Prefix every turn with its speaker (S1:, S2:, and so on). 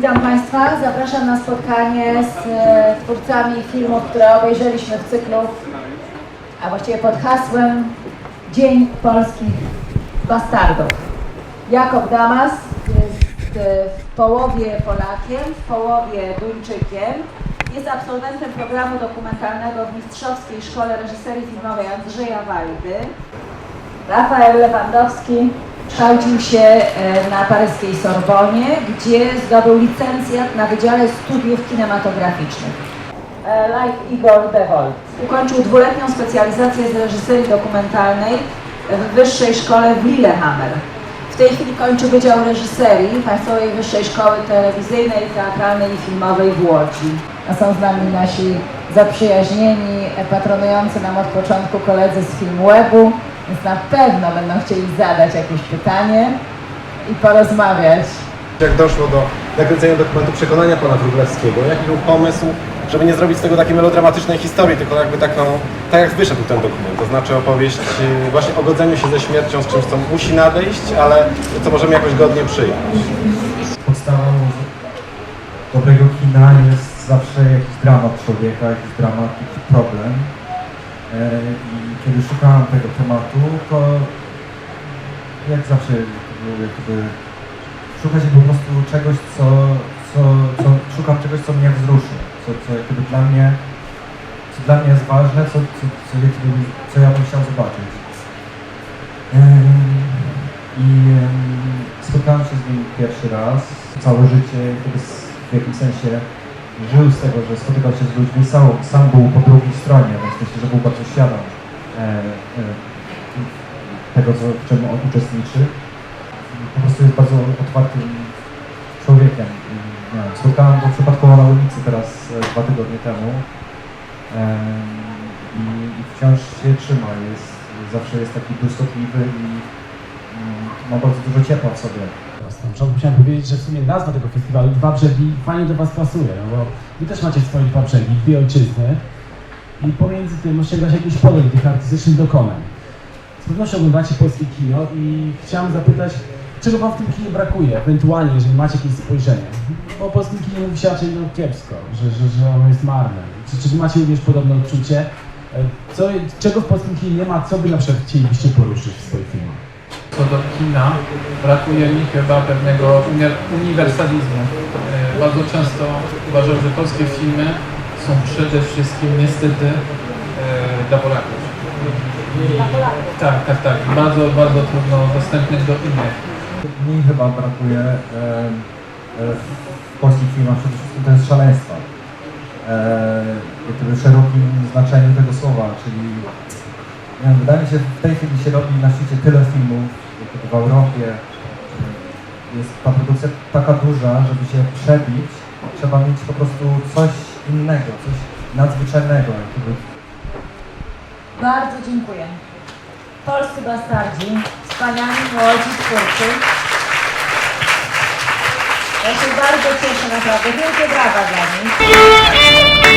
S1: Zapraszam na spotkanie z e, twórcami filmów, które obejrzeliśmy w cyklu, a właściwie pod hasłem Dzień Polskich Bastardów. Jakob Damas jest e, w połowie Polakiem, w połowie Duńczykiem. Jest absolwentem programu dokumentalnego w Mistrzowskiej Szkole Reżyserii Filmowej Andrzeja Wajdy. Rafael Lewandowski kształcił się e, na paryskiej Sorbonie, gdzie zdobył licencjat na Wydziale Studiów Kinematograficznych. E, Like Igor Bewold. Ukończył dwuletnią specjalizację z reżyserii dokumentalnej w Wyższej Szkole w Lillehammer. W tej chwili kończy Wydział Reżyserii Państwowej Wyższej Szkoły Telewizyjnej, Teatralnej i Filmowej w Łodzi. A są z nami nasi zaprzyjaźnieni, e, patronujący nam od początku koledzy z Filmwebu, więc na pewno będą chcieli zadać jakieś pytanie i porozmawiać.
S2: Jak doszło do nakręcenia dokumentu Przekonania pana Wróblewskiego? Jaki był pomysł, żeby nie zrobić z tego takiej melodramatycznej historii, tylko jakby taką, tak jak wyszedł ten dokument, to znaczy opowieść yy, właśnie o godzeniu się ze śmiercią, z czymś, co musi nadejść, ale co możemy jakoś godnie przyjąć.
S3: podstawą dobrego kina jest zawsze jakiś dramat człowieka, jakiś dramat, jakiś problem. E, I kiedy szukałem tego tematu, to jak zawsze jakby szukać po prostu czegoś, co, co, co szukam czegoś, co mnie wzruszy, co, co jakby dla mnie, co dla mnie jest ważne, co, co, co, jakby, co ja bym chciał zobaczyć. Em, I em, spotkałem się z nim pierwszy raz. Całe życie w jakimś sensie żył z tego, że spotykał się z ludźmi. Sam, sam był po drugiej stronie, więc myślę, że był bardzo świadom e, e, tego, co, w czym on uczestniczy. Po prostu jest bardzo otwartym człowiekiem. Nie spotkałem go przypadkowo na ulicy teraz e, dwa tygodnie temu. Em, i, I wciąż się trzyma. Jest, zawsze jest taki błyskotliwy i mm, ma bardzo dużo ciepła w sobie.
S4: Początku chciałem powiedzieć, że w sumie nazwa tego festiwalu Dwa Brzegi fajnie do Was pasuje, no bo Wy też macie swoje dwa brzegi, dwie ojczyzny i pomiędzy tym osiągasz jakiś podel tych artystycznych dokonań. Z pewnością oglądacie polskie kino i chciałem zapytać, czego Wam w tym kinie brakuje, ewentualnie, jeżeli macie jakieś spojrzenie. Bo o polskim kinie mówi się raczej no, kiepsko, że, że, że ono jest marne. Czy, czy Wy macie również podobne odczucie? E, Co, czego w polskim kinie nie ma, co Wy na przykład chcielibyście poruszyć w swoich filmach?
S5: Co do kina, brakuje mi chyba pewnego uni- uniwersalizmu. E, Bardzo często uważam, że polskie filmy są przede wszystkim niestety e, dla Polaków. Tak, tak, tak. Bardzo, bardzo trudno dostępnych do innych.
S3: Mi chyba brakuje e, e, w polskich filmach przede wszystkim to jest szaleństwa. E, w szerokim znaczeniu tego słowa, czyli wydaje mi się, że w tej chwili się robi na świecie tyle filmów, jakby w Europie. Jest ta produkcja taka duża, żeby się przebić, trzeba mieć po prostu coś innego, coś nadzwyczajnego. Jakby.
S1: Bardzo dziękuję. Polscy bastardzi, wspaniali młodzi twórcy. Ja się bardzo cieszę naprawdę. Wielkie brawa dla nich.